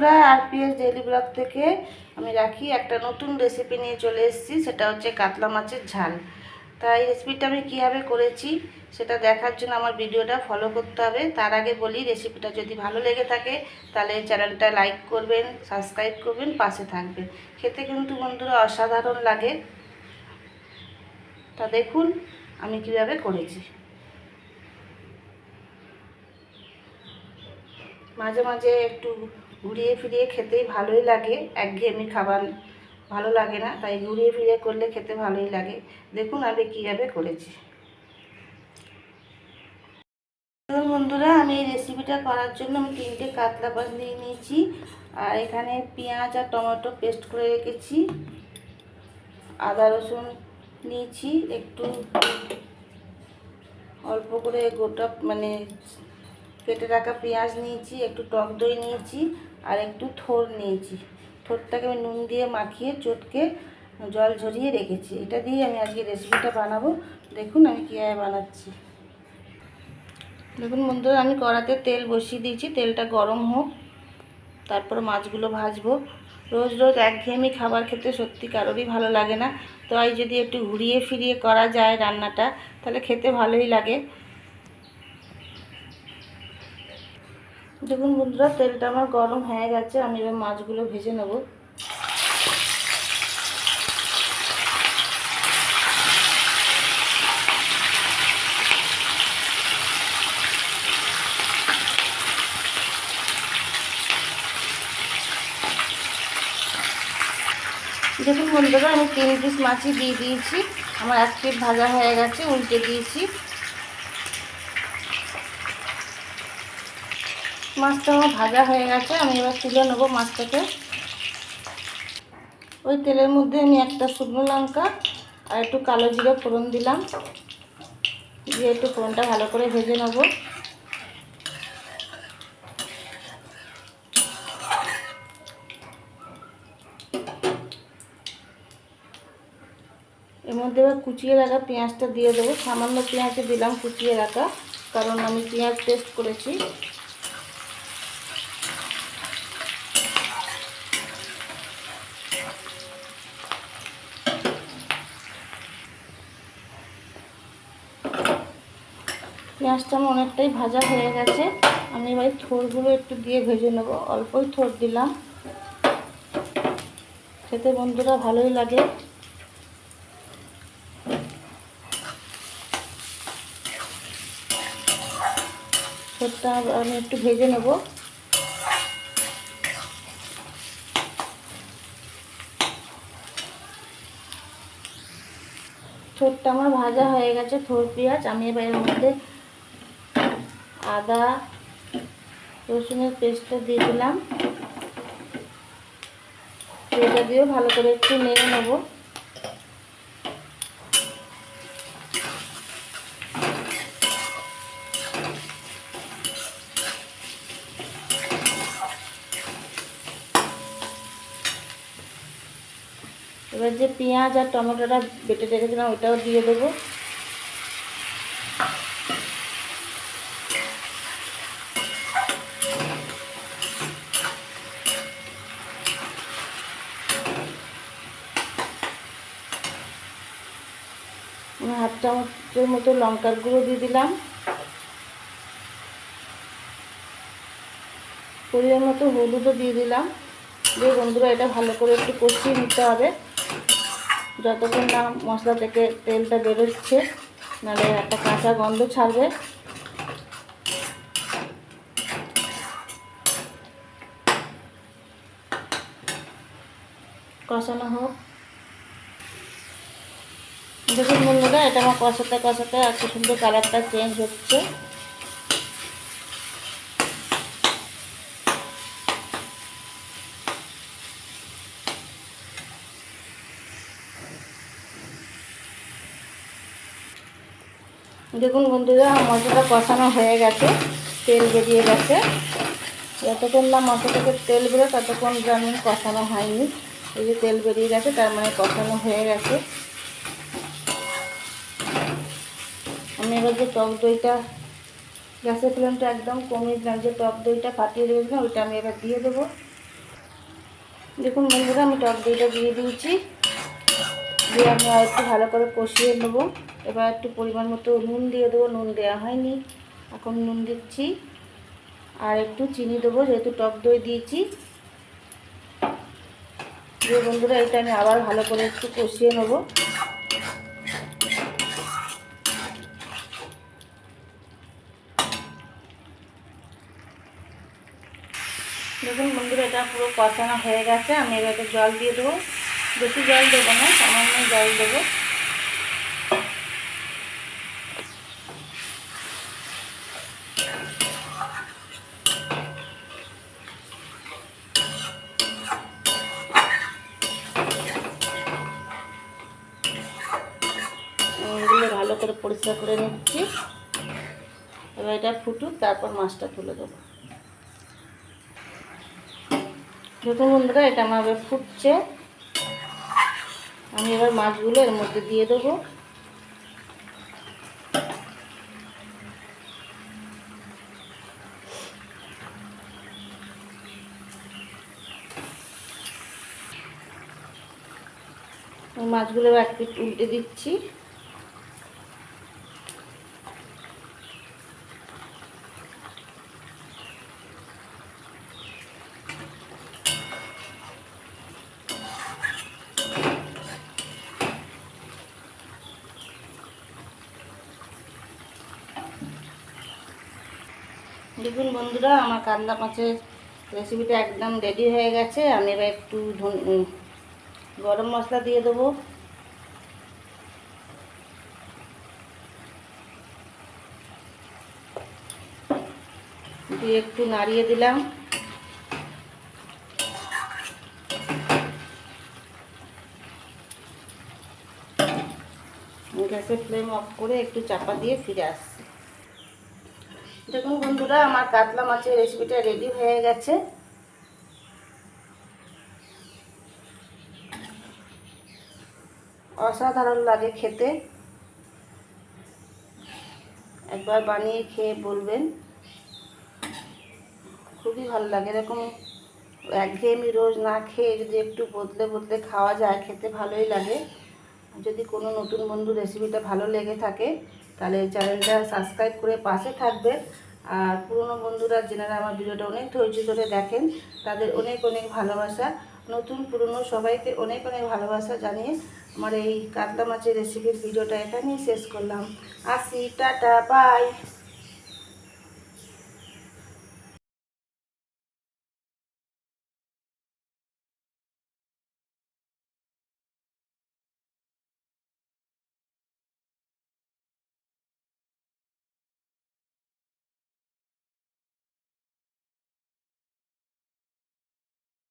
বন্ধুরা, RPS daily blog থেকে আমি রাখি একটা নতুন রেসিপি নিয়ে চলে এসেছি, সেটা হচ্ছে কাতলা মাছের ঝাল। তাই রেসিপিটা আমি কীভাবে করেছি, সেটা দেখার জন্য আমার ভিডিওটা ফলো করতে হবে। তার আগে বলি রেসিপিটা যদি ভালো লেগে থাকে, তাহলে চ্যানেলটা লাইক করবেন সাবস্ক্রাইব করবেন, পাশে থাকবেন। খেতে কিন্তু বন্ধুরা অসাধারণ লাগে। তা দেখুন আমি কীভাবে করেছি। মাঝে মাঝে একটু ঘুরিয়ে ফিরিয়ে খেতেই ভালোই লাগে। একঘেয়েমি খাবার ভালো লাগে না, তাই ঘুরিয়ে ফিরিয়ে করলে খেতে ভালোই লাগে। দেখুন আমি কীভাবে করেছি। বন্ধুরা, আমি এই রেসিপিটা করার জন্য আমি তিনটে কাতলা মাছ নিয়ে নিয়েছি। আর এখানে পেঁয়াজ আর টমেটো পেস্ট করে রেখেছি। আদা রসুন নিয়েছি, একটু অল্প করে গোটা মানে কেটে রাখা পেঁয়াজ নিয়েছি, একটু টক দই নিয়েছি। আর একটু থোর নিয়েছি। থোরটাকে আমি নুন দিয়ে মাখিয়ে চটকে জল ঝরিয়ে রেখেছি। এটা দিয়ে আমি আজকে রেসিপিটা বানাবো। দেখুন আমি কীভাবে বানাচ্ছি। দেখুন বন্ধুরা, আমি কড়াতে তেল বসিয়ে দিয়েছি। তেলটা গরম হোক, তারপর মাছগুলো ভাজবো। রোজ রোজ একঘেয়েমি খাবার খেতে সত্যি কারোরই ভালো লাগে না। তো এই যদি একটু ঘুরিয়ে ফিরিয়ে করা যায় রান্নাটা, তাহলে খেতে ভালোই লাগে। দেখুন বন্ধুরা, তেলটা আমার গরম হয়ে গেছে, আমি এবার মাছগুলো ভেজে নেব। দেখুন বন্ধুরা, আমি তিন পিস মাছই দিয়ে দিয়েছি। আমার এক প্লেট ভাজা হয়ে গেছে, উল্টে দিয়েছি। মাছটা আমার ভাজা হয়ে গেছে, আমি এবার তুলে নেব মাছটাকে। ওই তেলের মধ্যে আমি একটা শুকনো লঙ্কা আর একটু কালো জিরে ফোড়ন দিলাম। দিয়ে একটু ফোড়নটা ভালো করে ভেজে নেব। এর মধ্যে এবার কুচিয়ে রাখা পেঁয়াজটা দিয়ে দেবো। সামান্য পেঁয়াজে দিলাম কুচিয়ে রাখা, কারণ আমি পেঁয়াজ টেস্ট করেছি। পেঁয়াজটা আমার অনেকটাই ভাজা হয়ে গেছে। আমি এবার থোরগুলো একটু দিয়ে ভেজে নেব। অল্পই থোর দিলাম। খেতে বন্ধুরা ভালোই লাগে। থোরটা আমি একটু ভেজে নেব। থোরটা আমার ভাজা হয়ে গেছে, থোর পেঁয়াজ। আমি এবার এর মধ্যে আদা, রসুনের পেস্টটা দিয়ে দিলাম। এটা দিয়েও ভালো করে একটু নেড়ে নেব। এবার যে পেঁয়াজ আর টমেটোটা বেটে রেখেছিলাম, ওটাও দিয়ে দেবো। হাফ চামচের মতো লঙ্কার গুঁড়ো দিয়ে দিলাম। পরিমাণ মতো হলুদও দিয়ে দিলাম। দিয়ে বন্ধুরা এটা ভালো করে একটু কষিয়ে নিতে হবে। যতক্ষণ না মশলা থেকে তেলটা বেরোচ্ছে, নাহলে একটা কাঁচা গন্ধ ছাড়বে। কষানো হোক। দেখুন বন্ধুরা, এটা আমার কষাতে কষাতে একটু সুন্দর কালারটা চেঞ্জ হচ্ছে। দেখুন বন্ধুরা মশলাটা কষানো হয়ে গেছে, তেল বেরিয়ে গেছে। যতক্ষণ না মশলা থেকে তেল বেরো ততক্ষণ যেমন কষানো হয়নি। এই যে তেল বেরিয়ে গেছে, তার মানে কষানো হয়ে গেছে। আমি যে টক দইটা। গ্যাসের ফ্লেমটা একদম কমিয়ে দিলাম, যে টক দইটা ফাটিয়ে রেখেছিলাম ওইটা আমি এবার দিয়ে দেবো। দেখুন বন্ধুরা, আমি টক দইটা দিয়ে দিয়েছি। দিয়ে আমি আর একটু ভালো করে কষিয়ে নেব। এবার একটু পরিমাণ মতো নুন দিয়ে দেবো, নুন দেওয়া হয়নি। এখন নুন দিচ্ছি। আর একটু চিনি দেবো, যেহেতু টক দই দিয়েছি। দিয়ে বন্ধুরা, এটা আমি আবার ভালো করে একটু কষিয়ে নেব। দেখুন বন্ধুরা, এটা পুরো কষানো হয়ে গেছে। আমি এবারে জল দিয়ে দেবো। বেশি জল দেবো না, সামান্য জল দেবো। ভালো করে পরিষ্কার করে নিচ্ছি। এবার এটা ফুটুক, তারপর মাছটা তুলে দেবো। দেখুন বন্ধুরা, এটা আমার ফুটছে। আমি এবার মাছগুলো এর মধ্যে দিয়ে দেবো। মাছগুলো এবার পিট উল্টে দিচ্ছি। দেখুন বন্ধুরা, আমার কান্দা মাছের রেসিপিটা একদম রেডি হয়ে গেছে। আমি এবার একটু গরম মশলা দিয়ে দেবো। দিয়ে একটু নাড়িয়ে দিলাম। গ্যাসের ফ্লেম অফ করে একটু চাপা দিয়ে ফিরে আসছি। দেখুন বন্ধুরা, আমার কাতলা মাছের রেসিপিটা রেডি হয়ে গেছে। অসাধারণ লাগে খেতে। একবার বানিয়ে খেয়ে বলবেন। খুবই ভালো লাগে, এরকম একঘেয়েমি রোজ না খেয়ে যদি একটু বদলে বদলে খাওয়া যায়, খেতে ভালোই লাগে। যদি কোনো নতুন বন্ধু রেসিপিটা ভালো লেগে থাকে তাহলে চ্যানেলটা সাবস্ক্রাইব করে পাশে থাকবেন। আর পুরনো বন্ধুরা যেনারা আমার ভিডিওটা অনেক ধৈর্য ধরে দেখেন, তাদের অনেক অনেক ভালোবাসা। নতুন পুরনো সবাইকে অনেক অনেক ভালোবাসা জানিয়ে আমার এই কাতলা মাছের রেসিপির ভিডিওটা এখানেই শেষ করলাম। আসি, টাটা বাই